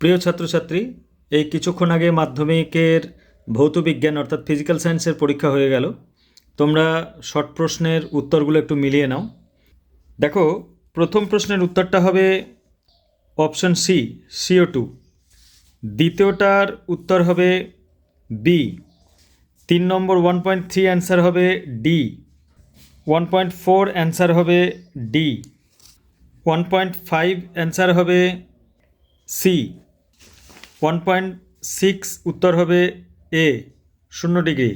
প্রিয় ছাত্রছাত্রী, এই কিছুক্ষণ আগে মাধ্যমিকের ভৌত বিজ্ঞান অর্থাৎ ফিজিক্যাল সায়েন্সের পরীক্ষা হয়ে গেল। তোমরা শর্ট প্রশ্নের উত্তরগুলো একটু মিলিয়ে নাও। দেখো, প্রথম প্রশ্নের উত্তরটা হবে অপশন সি সিও টু দ্বিতীয়টার উত্তর হবে বি তিন নম্বর ওয়ান পয়েন্ট থ্রি অ্যান্সার হবে D one point four answer হবে D one point five answer হবে সি ওয়ান পয়েন্ট সিক্স উত্তর হবে এ শূন্য ডিগ্রি।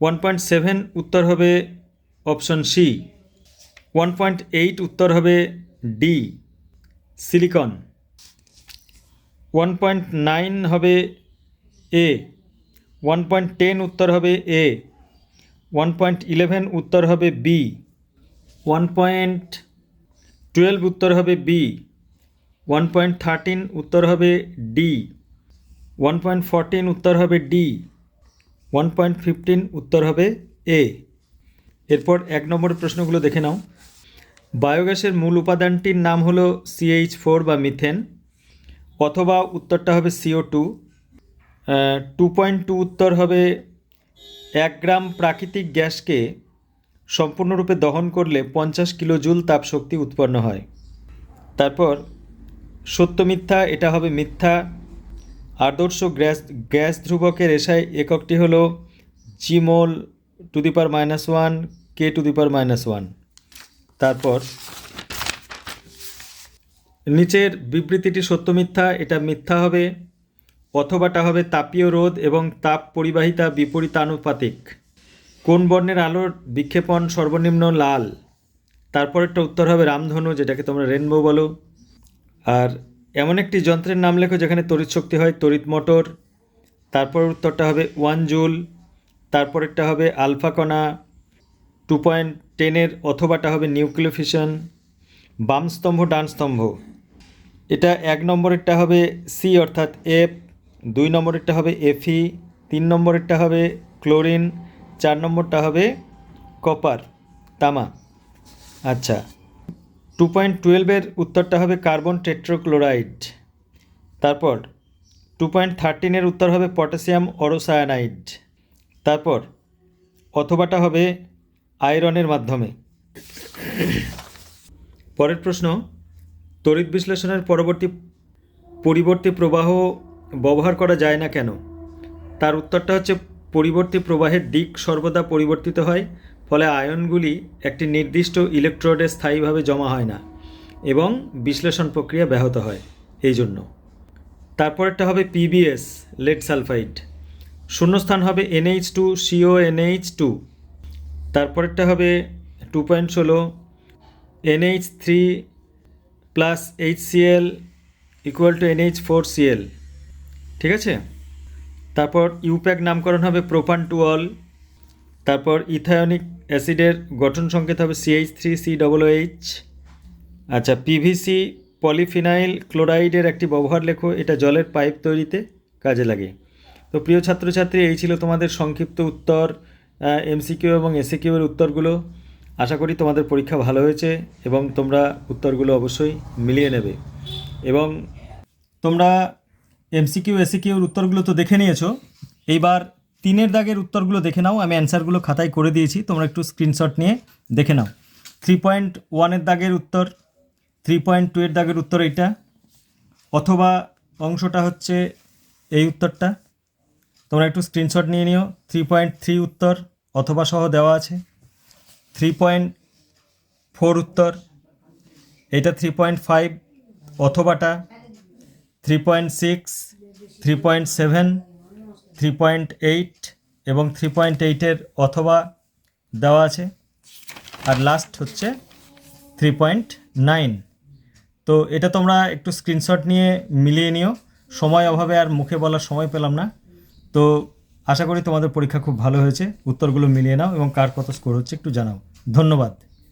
ওয়ান পয়েন্ট সেভেন উত্তর হবে option C one point eight উত্তর হবে D silicon one point nine হবে এ ওয়ান পয়েন্ট টেন উত্তর হবে এ ওয়ান পয়েন্ট ইলেভেন উত্তর হবে বি ওয়ান পয়েন্ট টুয়েলভ উত্তর হবে বি ওয়ান পয়েন্ট থার্টিন উত্তর হবে ডি ওয়ান পয়েন্ট ফোরটিন উত্তর হবে ডি ওয়ান পয়েন্ট ফিফটিন উত্তর হবে এ এরপর এক নম্বরের প্রশ্নগুলো দেখে নাও। বায়োগ্যাসের মূল উপাদানটির নাম হলো সিএইচ ফোর বা মিথেন অথবা উত্তরটা হবে CO two two point two উত্তর হবে এক গ্রাম প্রাকৃতিক গ্যাসকে সম্পূর্ণরূপে দহন করলে পঞ্চাশ কিলো জুল তাপশক্তি উৎপন্ন হয়। তারপর সত্য মিথ্যা, এটা হবে মিথ্যা। আদর্শ গ্যাস গ্যাস ধ্রুবকের এসআই এককটি হল J mol to the power minus one K to the power minus one তারপর, নিচের বিবৃতিটি সত্য মিথ্যা, এটা মিথ্যা হবে, অথবাটা হবে তাপীয় রোধ এবং তাপ পরিবাহিতা বিপরীতানুপাতিক। কোন বর্ণের আলোর বিক্ষেপণ সর্বনিম্ন লাল? তারপরেরটা উত্তর হবে রামধনু, যেটাকে তোমরা রেনবো বলো। আর এমন একটি যন্ত্রের নাম লেখো যেখানে তড়িৎ শক্তি হয় তড়িৎ মোটর, তারপর উত্তরটা হবে ওয়ান জুল তারপরেরটা হবে আলফা কণা টু পয়েন্ট টেনের অথবাটা হবে নিউক্লিয় ফিশন বাম স্তম্ভ, ডান স্তম্ভ। এটা এক নম্বরেরটা হবে সি অর্থাৎ এফ দুই নম্বরেরটা হবে এফি তিন নম্বরেরটা হবে ক্লোরিন চার নম্বরটা হবে কপার তামা। আচ্ছা টু পয়েন্ট টুয়েলভের উত্তরটা হবে কার্বন টেট্রোক্লোরাইড। তারপর টু পয়েন্ট থার্টিনের উত্তর হবে পটাশিয়াম অরোসায়ানাইড। তারপর অথবাটা হবে আয়রনের মাধ্যমে। পরের প্রশ্ন, তড়িৎ বিশ্লেষণের পরবর্তী পরিবর্তী প্রবাহ ব্যবহার করা যায় না কেন? তার উত্তরটা হচ্ছে পরিবর্তী প্রবাহের দিক সর্বদা পরিবর্তিত হয়। ফলে আয়নগুলি একটি নির্দিষ্ট ইলেকট্রোডে স্থায়ীভাবে জমা হয় না এবং বিশ্লেষণ প্রক্রিয়া ব্যাহত হয় এই জন্য। তারপরেরটা হবে পিবিএস লেড সালফাইড শূন্যস্থান হবে NH two CO NH two তারপরেরটা হবে টু পয়েন্ট ষোলো NH three plus H CL equal to NH four CL ঠিক আছে? তারপর ইউপ্যাক নামকরণ হবে প্রোপান টু অল তারপর ইথায়নিক অ্যাসিডের গঠন সংকেত হবে CH three C double H আচ্ছা পিভিসি পলিফিনাইল ক্লোরাইডের একটি ব্যবহার লেখো, এটা জলের পাইপ তৈরিতে কাজে লাগে। তো প্রিয় ছাত্রছাত্রী, এই ছিল তোমাদের সংক্ষিপ্ত উত্তর এমসিকিউ এবং এসিকিউ উত্তরগুলো। আশা করি তোমাদের পরীক্ষা ভালো হয়েছে এবং তোমরা উত্তরগুলো অবশ্যই মিলিয়ে নেবে। এবং তোমরা এমসিকিউ এসিকিউর উত্তরগুলো তো দেখে নিয়েছো। এইবার তিনের দাগের উত্তরগুলো দেখে নাও, আমি অ্যান্সারগুলো খাতায় করে দিয়েছি, তোমরা একটু স্ক্রিনশট নিয়ে দেখে নাও। থ্রি পয়েন্ট ওয়ানের দাগের উত্তর থ্রি পয়েন্ট টু এর দাগের উত্তর এইটা, অথবা অংশটা হচ্ছে এই উত্তরটা। তোমরা একটু স্ক্রিনশট নিয়ে নিও থ্রি পয়েন্ট থ্রি উত্তর অথবা সহ দেওয়া আছে। থ্রি পয়েন্ট ফোর উত্তর এটা three point five অথবাটা three point six three point seven three point eight এবং থ্রি পয়েন্ট এইটের অথবা দেওয়া আছে। আর লাস্ট হচ্ছে থ্রি পয়েন্ট নাইন তো এটা তোমরা একটু স্ক্রিনশট নিয়ে মিলিয়ে নিও। সময় অভাবে আর মুখে বলার সময় পেলাম না। তো আশা করি তোমাদের পরীক্ষা খুব ভালো হয়েছে। উত্তরগুলো মিলিয়ে নাও এবং কার কত স্কোর হচ্ছে একটু জানাও। ধন্যবাদ।